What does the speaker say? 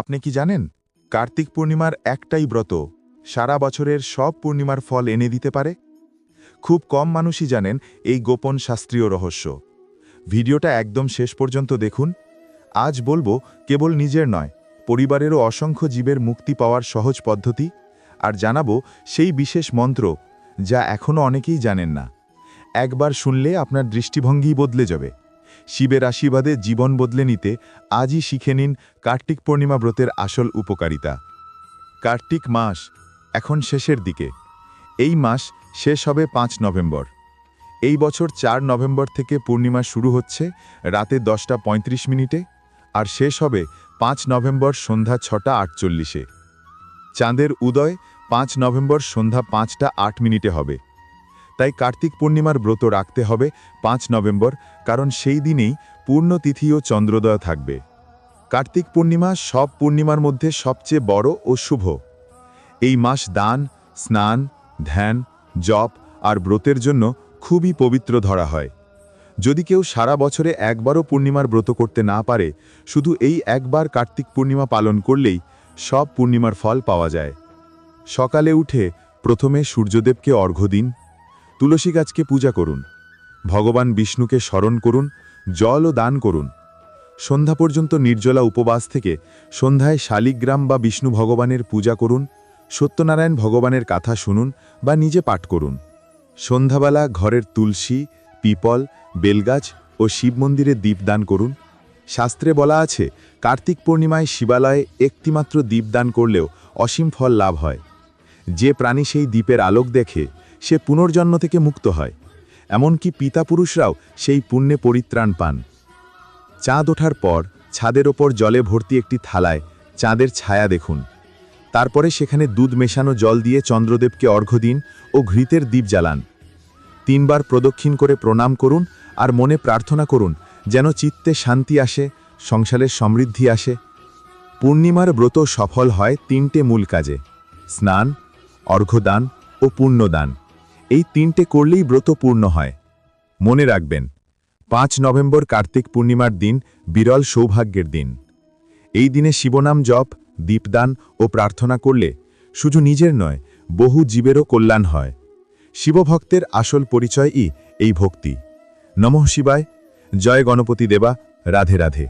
আপনি কি জানেন, কার্তিক পূর্ণিমার একটাই ব্রত, সারা বছরের সব পূর্ণিমার ফল এনে দিতে পারে? খুব কম মানুষই জানেন এই গোপন শাস্ত্রীয় রহস্য। ভিডিওটা একদম শেষ পর্যন্ত দেখুন। আজ বলব, কেবল নিজের নয়, পরিবারেরও অসংখ্য জীবের মুক্তি পাওয়ার সহজ পদ্ধতি, আর জানাব সেই বিশেষ মন্ত্র, যা এখনও অনেকেই জানেন না। একবার শুনলে আপনার দৃষ্টিভঙ্গি বদলে যাবে। শিবের আশীর্বাদে জীবন বদলে নিতে আজই শিখে নিন কার্তিক পূর্ণিমা ব্রতের আসল উপকারিতা। কার্তিক মাস এখন শেষের দিকে। এই মাস শেষ হবে পাঁচ নভেম্বর। এই বছর চার নভেম্বর থেকে পূর্ণিমা শুরু হচ্ছে রাতে দশটা পঁয়ত্রিশ মিনিটে আর শেষ হবে পাঁচ নভেম্বর সন্ধ্যা ছটা আটচল্লিশে। চাঁদের উদয় পাঁচ নভেম্বর সন্ধ্যা পাঁচটা আট মিনিটে হবে। তাই কার্তিক পূর্ণিমার ব্রত রাখতে হবে পাঁচ নভেম্বর, কারণ সেই দিনেই পূর্ণতিথি ও চন্দ্রোদয় থাকবে। কার্তিক পূর্ণিমা সব পূর্ণিমার মধ্যে সবচেয়ে বড় ও শুভ। এই মাস দান, স্নান, ধ্যান, জপ আর ব্রতের জন্য খুবই পবিত্র ধরা হয়। যদি কেউ সারা বছরে একবারও পূর্ণিমার ব্রত করতে না পারে, শুধু এই একবার কার্তিক পূর্ণিমা পালন করলেই সব পূর্ণিমার ফল পাওয়া যায়। সকালে উঠে প্রথমে সূর্যদেবকে অর্ঘ্য দিন তুলসী গাছকে পূজা করুন। ভগবান বিষ্ণুকে স্মরণ করুন, জল ও দান করুন। সন্ধ্যা পর্যন্ত নির্জলা উপবাস থেকে সন্ধ্যায় শালিগ্রাম বা বিষ্ণু ভগবানের পূজা করুন, সত্যনারায়ণ ভগবানের কথা শুনুন বা নিজে পাঠ করুন। সন্ধ্যাবেলা ঘরের তুলসী, পিপল, বেলগাছ ও শিব মন্দিরে দীপদান করুন। শাস্ত্রে বলা আছে, কার্তিক পূর্ণিমায় শিবালয়ে একটিমাত্র দীপদান করলেও অসীম ফল লাভ হয়। যে প্রাণী সেই দ্বীপের আলোক দেখে সে পুনর্জন্ম থেকে মুক্ত হয়, এমনকি পিতা পুরুষরাও সেই পুণ্যে পরিত্রাণ পান। চাঁদ ওঠার পর ছাদের ওপর জলে ভর্তি একটি থালায় চাঁদের ছায়া দেখুন। তারপরে সেখানে দুধ মেশানো জল দিয়ে চন্দ্রদেবকে অর্ঘ্য দিন ও ঘৃতের দ্বীপ জ্বালান। তিনবার প্রদক্ষিণ করে প্রণাম করুন আর মনে প্রার্থনা করুন যেন চিত্তে শান্তি আসে সংসারের সমৃদ্ধি আসে। পূর্ণিমার ব্রত সফল হয় তিনটে মূল কাজে, স্নান, অর্ঘ্যদান ও পুণ্যদান। এই তিনটে করলেই ব্রত পূর্ণ হয়। মনে রাখবেন, পাঁচ নভেম্বর কার্তিক পূর্ণিমার দিন বিরল সৌভাগ্যের দিন। এই দিনে শিবনাম জপ, দীপদান ও প্রার্থনা করলে শুধু নিজের নয়, বহু জীবেরও কল্যাণ হয়। শিবভক্তের আসল পরিচয়ই এই ভক্তি। নমঃ শিবায়। জয় গণপতি দেবা। রাধে রাধে।